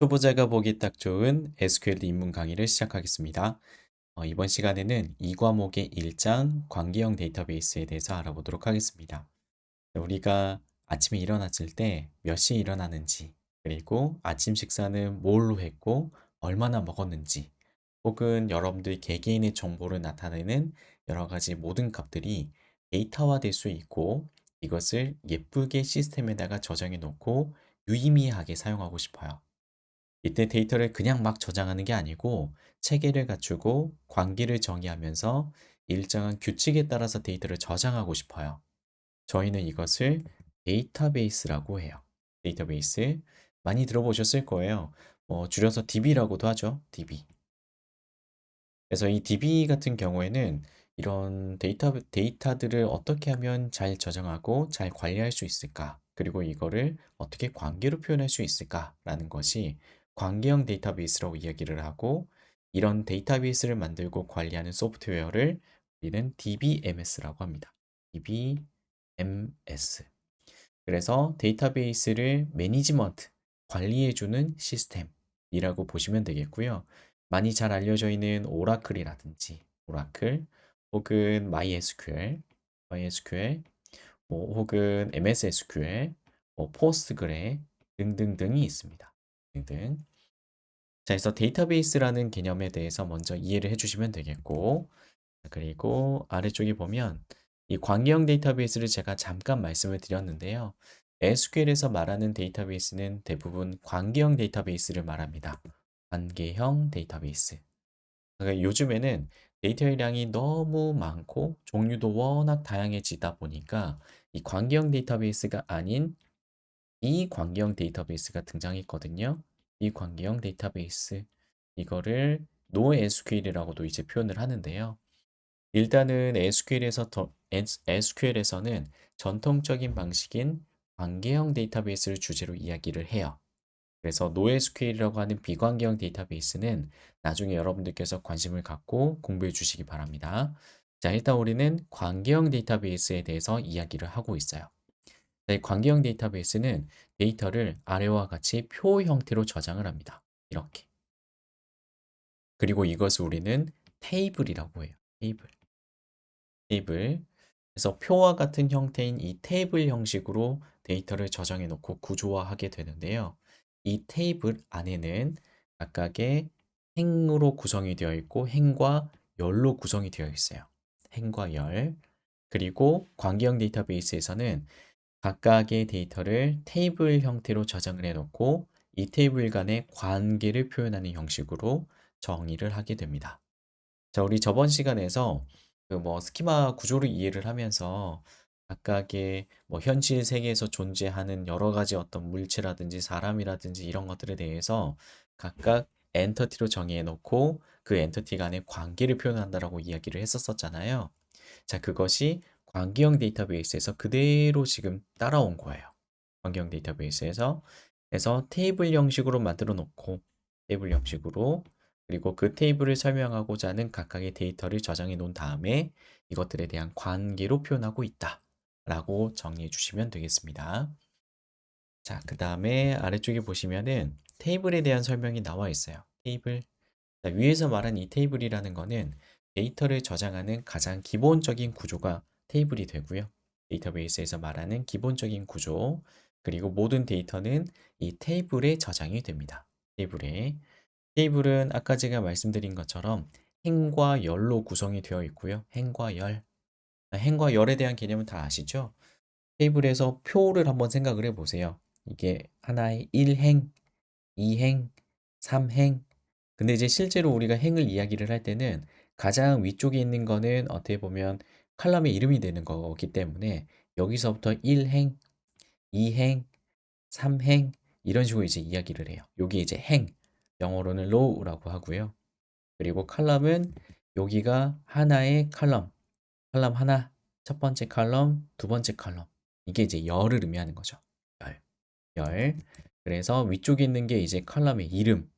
초보자가 보기 딱 좋은 SQL 입문 강의를 시작하겠습니다. 어, 이번 시간에는 이 과목의 1장 관계형 데이터베이스에 대해서 알아보도록 하겠습니다. 우리가 아침에 일어났을 때 몇 시에 일어나는지, 그리고 아침 식사는 뭘로 했고, 얼마나 먹었는지, 혹은 여러분들 개개인의 정보를 나타내는 여러 가지 모든 값들이 데이터화될 수 있고, 이것을 예쁘게 시스템에다가 저장해 놓고 유의미하게 사용하고 싶어요. 이때 데이터를 그냥 막 저장하는 게 아니고 체계를 갖추고 관계를 정의하면서 일정한 규칙에 따라서 데이터를 저장하고 싶어요. 저희는 이것을 데이터베이스라고 해요. 데이터베이스. 많이 들어보셨을 거예요. 뭐 줄여서 DB라고도 하죠. DB. 그래서 이 DB 같은 경우에는 이런 데이터, 데이터들을 어떻게 하면 잘 저장하고 잘 관리할 수 있을까? 그리고 이거를 어떻게 관계로 표현할 수 있을까라는 것이 관계형 데이터베이스라고 이야기를 하고 이런 데이터베이스를 만들고 관리하는 소프트웨어를 우리는 DBMS라고 합니다. DBMS. 그래서 데이터베이스를 매니지먼트, 관리해주는 시스템이라고 보시면 되겠고요. 많이 잘 알려져 있는 오라클이라든지 오라클 혹은 MySQL, MySQL 뭐 혹은 MS SQL, 뭐 포스트그레 등등등이 있습니다. 등등. 자, 그래서 데이터베이스라는 개념에 대해서 먼저 이해를 해주시면 되겠고, 그리고 아래쪽에 보면 이 관계형 데이터베이스를 제가 잠깐 말씀을 드렸는데요. SQL에서 말하는 데이터베이스는 대부분 관계형 데이터베이스를 말합니다. 관계형 데이터베이스. 그러니까 요즘에는 데이터의 양이 너무 많고 종류도 워낙 다양해지다 보니까 이 관계형 데이터베이스가 아닌 비관계형 데이터베이스가 등장했거든요. 비관계형 데이터베이스. 이거를 NoSQL이라고도 이제 표현을 하는데요. 일단은 SQL에서 더, SQL에서는 전통적인 방식인 관계형 데이터베이스를 주제로 이야기를 해요. 그래서 NoSQL이라고 하는 비관계형 데이터베이스는 나중에 여러분들께서 관심을 갖고 공부해 주시기 바랍니다. 자, 일단 우리는 관계형 데이터베이스에 대해서 이야기를 하고 있어요. 이 관계형 데이터베이스는 데이터를 아래와 같이 표 형태로 저장을 합니다. 이렇게. 그리고 이것을 우리는 테이블이라고 해요. 테이블. 테이블. 그래서 표와 같은 형태인 이 테이블 형식으로 데이터를 저장해 놓고 구조화하게 되는데요. 이 테이블 안에는 각각의 행으로 구성이 되어 있고 행과 열로 구성이 되어 있어요. 행과 열. 그리고 관계형 데이터베이스에서는 각각의 데이터를 테이블 형태로 저장을 해놓고 이 테이블 간의 관계를 표현하는 형식으로 정의를 하게 됩니다. 자, 우리 저번 시간에서 그 뭐 스키마 구조를 이해를 하면서 각각의 뭐 현실 세계에서 존재하는 여러 가지 어떤 물체라든지 사람이라든지 이런 것들에 대해서 각각 엔터티로 정의해 놓고 그 엔터티 간의 관계를 표현한다라고 이야기를 했었었잖아요. 자, 그것이 관계형 데이터베이스에서 그대로 지금 따라온 거예요. 관계형 데이터베이스에서 그래서 테이블 형식으로 만들어 놓고 테이블 형식으로 그리고 그 테이블을 설명하고자 하는 각각의 데이터를 저장해 놓은 다음에 이것들에 대한 관계로 표현하고 있다 라고 정리해 주시면 되겠습니다. 자, 그 다음에 아래쪽에 보시면은 테이블에 대한 설명이 나와 있어요. 테이블. 자, 위에서 말한 이 테이블이라는 거는 데이터를 저장하는 가장 기본적인 구조가 테이블이 되고요. 데이터베이스에서 말하는 기본적인 구조, 그리고 모든 데이터는 이 테이블에 저장이 됩니다. 테이블에. 테이블은 아까 제가 말씀드린 것처럼 행과 열로 구성이 되어 있고요. 행과 열. 행과 열에 대한 개념은 다 아시죠? 테이블에서 표를 한번 생각을 해 보세요. 이게 하나의 1행, 2행, 3행. 근데 이제 실제로 우리가 행을 이야기를 할 때는 가장 위쪽에 있는 거는 어떻게 보면 칼럼의 이름이 되는 거기 때문에 여기서부터 1행, 2행, 3행 이런 식으로 이제 이야기를 해요. 여기 이제 행, 영어로는 row라고 하고요. 그리고 칼럼은 여기가 하나의 칼럼, 칼럼 하나, 첫 번째 칼럼, 두 번째 칼럼. 이게 이제 열을 의미하는 거죠. 열, 열. 그래서 위쪽에 있는 게 이제 칼럼의 이름,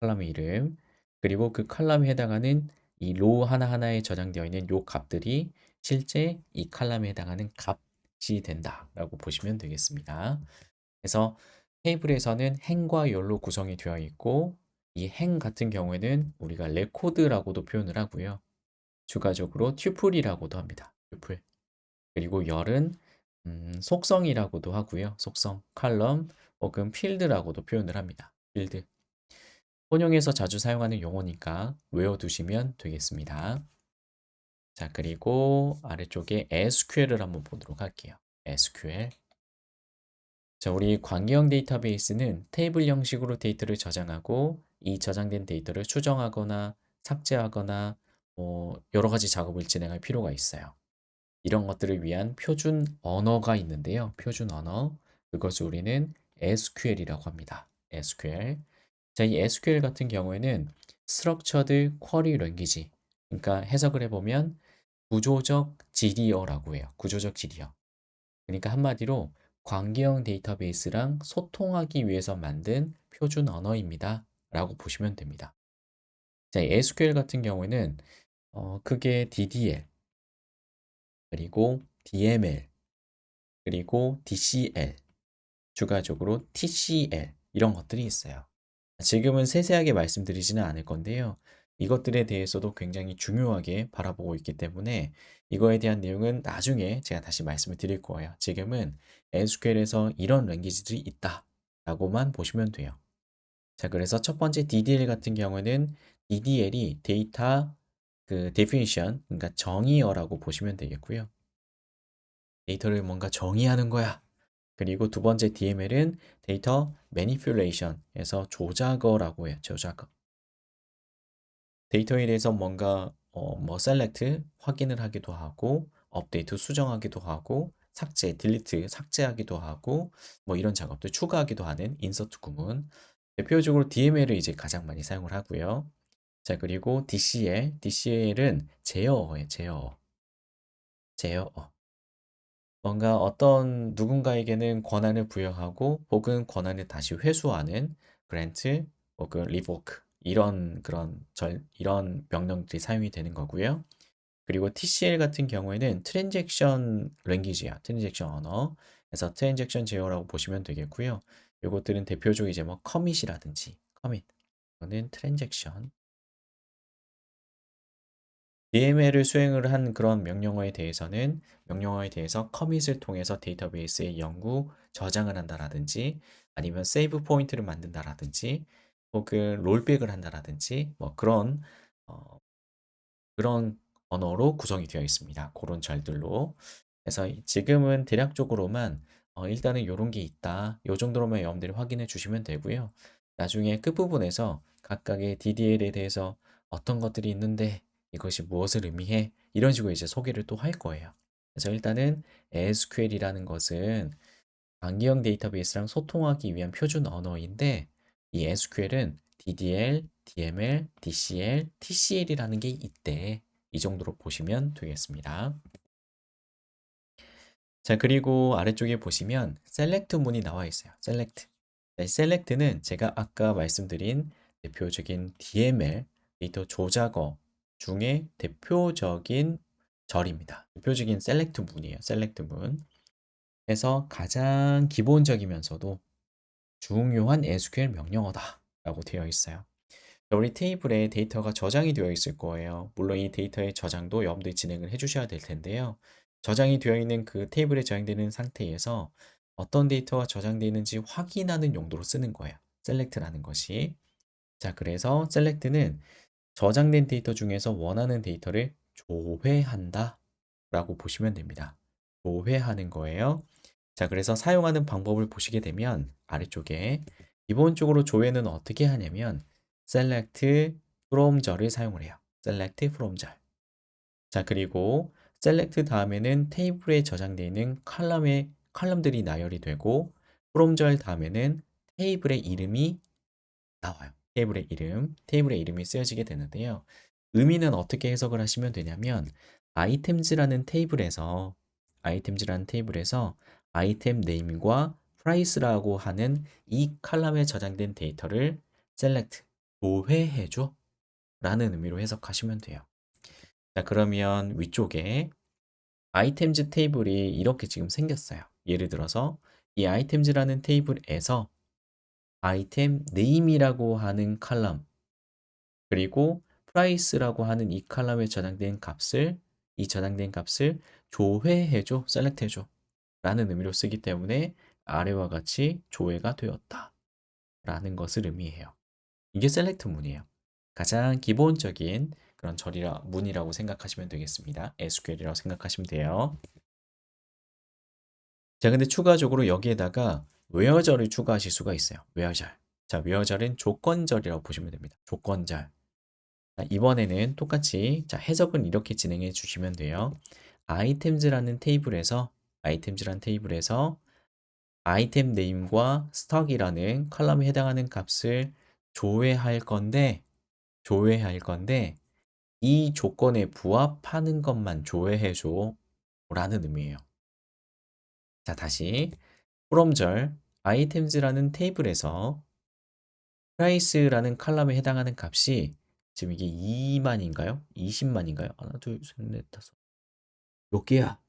칼럼의 이름. 그리고 그 칼럼에 해당하는 이 로우 하나하나에 저장되어 있는 요 값들이 실제 이 칼럼에 해당하는 값이 된다라고 보시면 되겠습니다. 그래서 테이블에서는 행과 열로 구성이 되어 있고 이 행 같은 경우에는 우리가 레코드라고도 표현을 하고요. 추가적으로 튜플이라고도 합니다. 튜플. 그리고 열은 음, 속성이라고도 하고요. 속성, 칼럼 혹은 필드라고도 표현을 합니다. 필드. 혼용에서 자주 사용하는 용어니까 외워두시면 되겠습니다. 자, 그리고 아래쪽에 SQL을 한번 보도록 할게요. SQL. 자, 우리 관계형 데이터베이스는 테이블 형식으로 데이터를 저장하고 이 저장된 데이터를 수정하거나 삭제하거나 뭐 여러 가지 작업을 진행할 필요가 있어요. 이런 것들을 위한 표준 언어가 있는데요. 표준 언어. 그것을 우리는 SQL이라고 합니다. SQL. 자, 이 SQL 같은 경우에는 Structured Query Language. 그러니까 해석을 해보면 구조적 지리어라고 해요. 구조적 지리어. 그러니까 한마디로 관계형 데이터베이스랑 소통하기 위해서 만든 표준 언어입니다. 라고 보시면 됩니다. 자, SQL 같은 경우에는 어, 그게 DDL, 그리고 DML, 그리고 DCL, 추가적으로 TCL 이런 것들이 있어요. 지금은 세세하게 말씀드리지는 않을 건데요. 이것들에 대해서도 굉장히 중요하게 바라보고 있기 때문에 이거에 대한 내용은 나중에 제가 다시 말씀을 드릴 거예요. 지금은 SQL에서 이런 랭귀지들이 있다 라고만 보시면 돼요. 자, 그래서 첫 번째 DDL 같은 경우는 DDL이 데이터 그 definition, 그러니까 정의어라고 보시면 되겠고요. 데이터를 뭔가 정의하는 거야. 그리고 두 번째 DML은 데이터 manipulation에서 조작어라고 해요. 조작어. 데이터에 대해서 뭔가 어, 뭐 select 확인을 하기도 하고 업데이트 수정하기도 하고 삭제, 딜리트 삭제하기도 하고 뭐 이런 작업들 추가하기도 하는 인서트 구문. 대표적으로 DML을 이제 가장 많이 사용을 하고요. 자, 그리고 DCL, DCL은 제어어예요, 제어어. 제어어. 뭔가 어떤 누군가에게는 권한을 부여하고 혹은 권한을 다시 회수하는 grant 혹은 revoke 이런 그런 절 이런 명령들이 사용이 되는 거고요. 그리고 TCL 같은 경우에는 트랜잭션 랭귀지야. 트랜잭션 언어. 그래서 트랜잭션 제어라고 보시면 되겠고요. 요것들은 대표적으로 이제 뭐 커밋이라든지 커밋. 이거는 트랜잭션. DML을 수행을 한 그런 명령어에 대해서는 명령어에 대해서 커밋을 통해서 데이터베이스에 연구, 저장을 한다라든지 아니면 세이브 포인트를 만든다라든지 혹은 롤백을 한다라든지 뭐 그런 어, 그런 언어로 구성이 되어 있습니다. 그런 절들로. 그래서 지금은 대략적으로만 어, 일단은 이런 게 있다. 이 정도로만 여러분들이 확인해 주시면 되고요. 나중에 끝부분에서 각각의 DDL에 대해서 어떤 것들이 있는데 이것이 무엇을 의미해? 이런 식으로 이제 소개를 또 할 거예요. 그래서 일단은 SQL이라는 것은 관계형 데이터베이스랑 소통하기 위한 표준 언어인데 이 SQL은 DDL, DML, DCL, TCL이라는 게 있대. 이 정도로 보시면 되겠습니다. 자, 그리고 아래쪽에 보시면 select 문이 나와 있어요. 네, select는 제가 아까 말씀드린 대표적인 DML, 데이터 조작어 중에 대표적인 절입니다. 대표적인 셀렉트 문이에요. 셀렉트 문. 그래서 가장 기본적이면서도 중요한 SQL 명령어다 라고 되어 있어요. 우리 테이블에 데이터가 저장이 되어 있을 거예요. 물론 이 데이터의 저장도 여러분들이 진행을 해주셔야 될 텐데요. 저장이 되어 있는 그 테이블에 저장되는 상태에서 어떤 데이터가 저장되어 있는지 확인하는 용도로 쓰는 거예요. 셀렉트라는 것이. 자, 그래서 셀렉트는 저장된 데이터 중에서 원하는 데이터를 조회한다 라고 보시면 됩니다. 조회하는 거예요. 자, 그래서 사용하는 방법을 보시게 되면 아래쪽에 기본적으로 조회는 어떻게 하냐면 select from 절을 사용을 해요. select from 절. 자, 그리고 select 다음에는 테이블에 저장되어 있는 칼럼의 칼럼들이 나열이 되고 from 절 다음에는 테이블의 이름이 나와요. 테이블의 이름, 테이블의 이름이 쓰여지게 되는데요. 의미는 어떻게 해석을 하시면 되냐면 아이템즈라는 테이블에서 아이템즈라는 테이블에서 아이템 네임과 프라이스라고 하는 이 칼럼에 저장된 데이터를 select, 조회해 줘 라는 의미로 해석하시면 돼요. 자, 그러면 위쪽에 아이템즈 테이블이 이렇게 지금 생겼어요. 예를 들어서 이 아이템즈라는 테이블에서 아이템 name이라고 하는 칼럼 그리고 price라고 하는 이 칼럼에 저장된 값을 이 저장된 값을 조회해줘, 셀렉트해줘 라는 의미로 쓰기 때문에 아래와 같이 조회가 되었다 라는 것을 의미해요. 이게 셀렉트 문이에요. 가장 기본적인 그런 절이라 문이라고 생각하시면 되겠습니다. SQL이라고 생각하시면 돼요. 자, 근데 추가적으로 여기에다가 where절을 추가하실 수가 있어요. where절. 자, where절은 조건절이라고 보시면 됩니다. 조건절. 자, 이번에는 똑같이 자, 해석은 이렇게 진행해 주시면 돼요. 아이템즈라는 테이블에서 아이템즈라는 테이블에서 아이템 네임과 스톡이라는 컬럼에 해당하는 값을 조회할 건데 조회할 건데 이 조건에 부합하는 것만 조회해 줘 라는 의미예요. 자, 다시 from절 아이템즈라는 테이블에서 price라는 컬럼에 해당하는 값이 지금 이게 2만인가요? 20만인가요? 하나, 둘, 셋, 넷, 다섯. 몇 개야?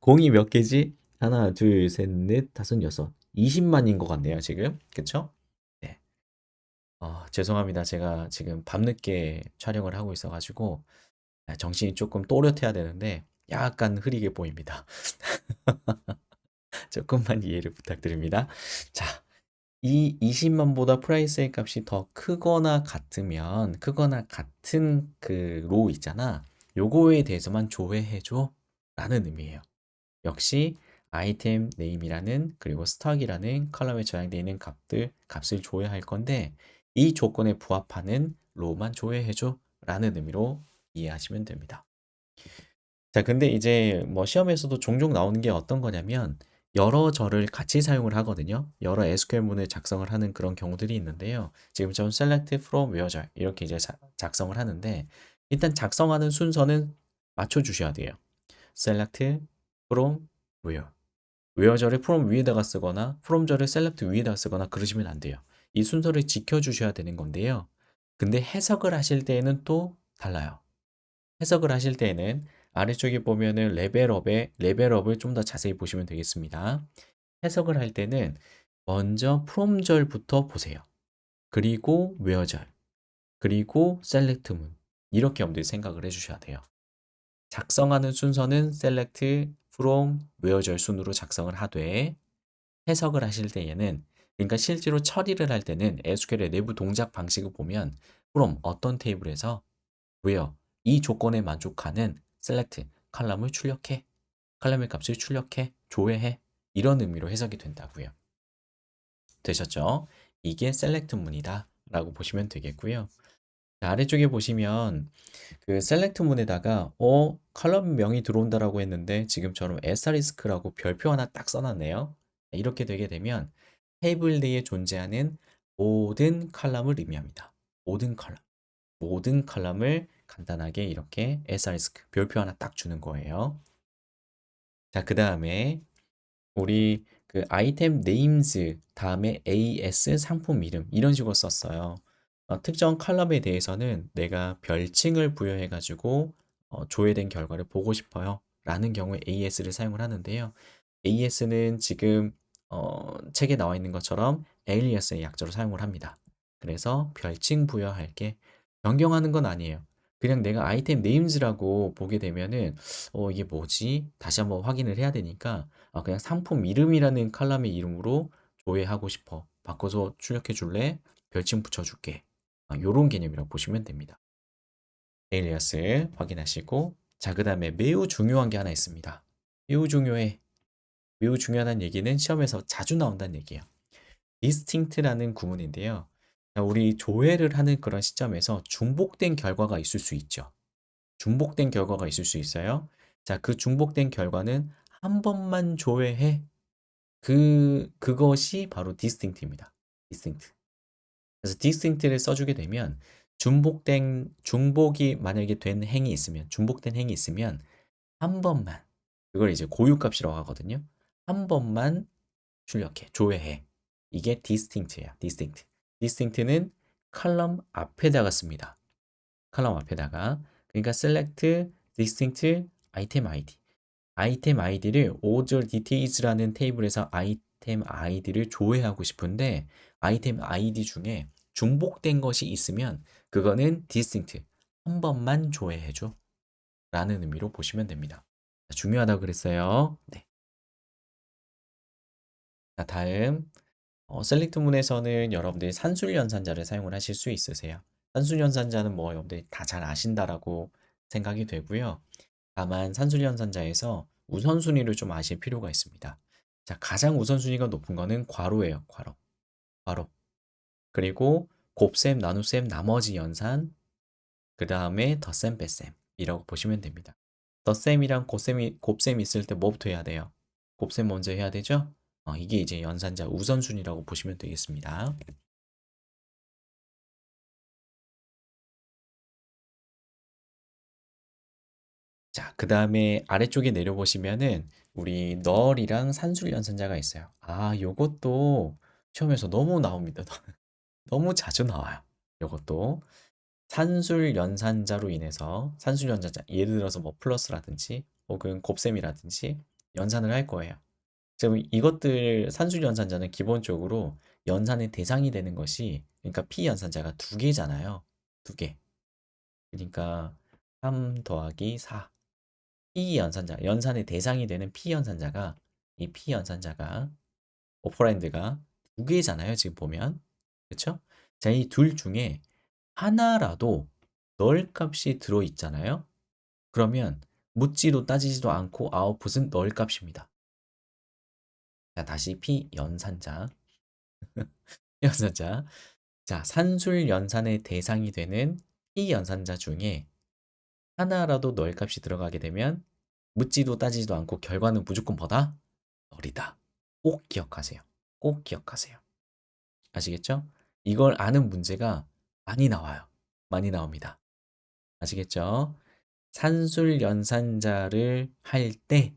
공이 몇 개지? 하나, 둘, 셋, 넷, 다섯, 여섯. 20만인 것 같네요, 지금. 그쵸? 네. 어, 죄송합니다. 제가 지금 밤늦게 촬영을 하고 있어가지고 아, 정신이 조금 또렷해야 되는데 약간 흐리게 보입니다. 조금만 이해를 부탁드립니다. 자, 이 20만보다 프라이스의 값이 더 크거나 같으면 크거나 같은 그 로우 있잖아. 요거에 대해서만 조회해줘 라는 의미예요. 역시 아이템 네임이라는 그리고 스톡이라는 컬럼에 저장되어 있는 값들 값을 조회할 건데 이 조건에 부합하는 로우만 조회해줘 라는 의미로 이해하시면 됩니다. 자, 근데 이제 뭐 시험에서도 종종 나오는 게 어떤 거냐면 여러 절을 같이 사용을 하거든요. 여러 SQL문을 작성을 하는 그런 경우들이 있는데요. 지금처럼 select from where절 이렇게 이제 자, 작성을 하는데 일단 작성하는 순서는 맞춰 주셔야 돼요. Select from where where절을 from 위에다가 쓰거나 from절을 select 위에다가 쓰거나 그러시면 안 돼요. 이 순서를 지켜주셔야 되는 건데요. 근데 해석을 하실 때에는 또 달라요. 해석을 하실 때에는 아래쪽에 보면은 레벨업의 레벨업을 좀 더 자세히 보시면 되겠습니다. 해석을 할 때는 먼저 from절부터 보세요. 그리고 where절, 그리고 select문 이렇게 여러분들이 생각을 해주셔야 돼요. 작성하는 순서는 select, from, where절 순으로 작성을 하되 해석을 하실 때에는 그러니까 실제로 처리를 할 때는 SQL의 내부 동작 방식을 보면 from 어떤 테이블에서 where 이 조건에 만족하는 select 칼럼을 출력해 칼럼의 값을 출력해 조회해 이런 의미로 해석이 된다고요. 되셨죠? 이게 select 문이다 라고 보시면 되겠고요. 아래쪽에 보시면 그 select 문에다가 어 칼럼 명이 들어온다라고 했는데 지금처럼 asterisk라고 별표 하나 딱 써놨네요. 이렇게 되게 되면 테이블 내에 존재하는 모든 칼럼을 의미합니다. 모든 칼럼, 모든 칼럼을 간단하게 이렇게 asterisk 별표 하나 딱 주는 거예요. 자, 그 다음에 우리 그 아이템 names 다음에 as 상품 이름 이런 식으로 썼어요. 어, 특정 칼럼에 대해서는 내가 별칭을 부여해가지고 어, 조회된 결과를 보고 싶어요. 라는 경우에 AS를 사용을 하는데요. AS는 지금 어, 책에 나와 있는 것처럼 alias의 약자로 사용을 합니다. 그래서 별칭 부여할 게 변경하는 건 아니에요. 그냥 내가 아이템 네임즈라고 보게 되면은 어 이게 뭐지? 다시 한번 확인을 해야 되니까 아 그냥 상품 이름이라는 칼럼의 이름으로 조회하고 싶어. 바꿔서 출력해 줄래? 별칭 붙여 줄게. 아, 요런 개념이라고 보시면 됩니다. 에일리아스 확인하시고 자, 그 다음에 매우 중요한 게 하나 있습니다. 매우 중요해. 매우 중요한 얘기는 시험에서 자주 나온다는 얘기예요. distinct라는 구문인데요. 우리 조회를 하는 그런 시점에서 중복된 결과가 있을 수 있죠. 중복된 결과가 있을 수 있어요. 자, 그 중복된 결과는 한 번만 조회해. 그, 그것이 바로 distinct입니다. distinct. 그래서 distinct를 써주게 되면 중복된, 중복이 만약에 된 행이 있으면, 중복된 행이 있으면 한 번만, 그걸 이제 고유값이라고 하거든요. 한 번만 출력해, 조회해. 이게 distinct예요. distinct. distinct는 칼럼 앞에다가 씁니다. 칼럼 앞에다가 그러니까 select distinct item id 아이템 아이디를 order details라는 테이블에서 아이템 아이디를 조회하고 싶은데 아이템 아이디 중에 중복된 것이 있으면 그거는 distinct 한 번만 조회해줘 라는 의미로 보시면 됩니다. 자, 중요하다고 그랬어요. 네. 자, 다음 어, 셀렉트 문에서는 여러분들이 산술 연산자를 사용을 하실 수 있으세요. 산술 연산자는 뭐 여러분들이 다 잘 아신다라고 생각이 되고요. 다만 산술 연산자에서 우선순위를 좀 아실 필요가 있습니다. 자, 가장 우선순위가 높은 거는 괄호예요. 괄호. 괄호. 그리고 곱셈, 나눗셈, 나머지 연산, 그 다음에 덧셈, 뺄셈이라고 보시면 됩니다. 덧셈이랑 곱셈이, 곱셈 있을 때 뭐부터 해야 돼요? 곱셈 먼저 해야 되죠? 어, 이게 이제 연산자 우선순위라고 보시면 되겠습니다. 자, 그 다음에 아래쪽에 내려보시면은 우리 널이랑 산술 연산자가 있어요. 아, 요것도 시험에서 너무 나옵니다. 너무 자주 나와요. 요것도 산술 연산자로 인해서 산술 연산자 예를 들어서 뭐 플러스라든지 혹은 곱셈이라든지 연산을 할 거예요. 지금 이것들 산술 연산자는 기본적으로 연산의 대상이 되는 것이 그러니까 p 연산자가 두 개잖아요. 두 개. 그러니까 3 더하기 4. p 연산자, 연산의 대상이 되는 p 연산자가 이 p 연산자가 오퍼랜드가 두 개잖아요. 지금 보면. 그쵸? 자, 이 둘 중에 하나라도 널 값이 들어 있잖아요. 그러면 묻지도 따지지도 않고 아웃풋은 널 값입니다. 자, 다시 p 연산자. 연산자. 자, 산술 연산의 대상이 되는 p 연산자 중에 하나라도 널 값이 들어가게 되면 묻지도 따지지도 않고 결과는 무조건 뭐다? 널이다. 꼭 기억하세요. 꼭 기억하세요. 아시겠죠? 이걸 아는 문제가 많이 나와요. 많이 나옵니다. 아시겠죠? 산술 연산자를 할 때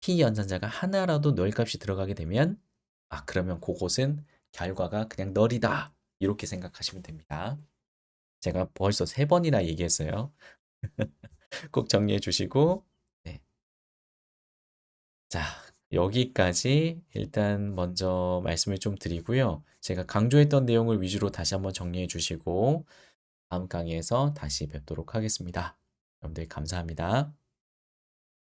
p 연산자가 하나라도 널 값이 들어가게 되면 아 그러면 그곳은 결과가 그냥 널이다. 이렇게 생각하시면 됩니다. 제가 벌써 세 번이나 얘기했어요. 꼭 정리해 주시고 네. 자, 여기까지 일단 먼저 말씀을 좀 드리고요. 제가 강조했던 내용을 위주로 다시 한번 정리해 주시고 다음 강의에서 다시 뵙도록 하겠습니다. 여러분들 감사합니다.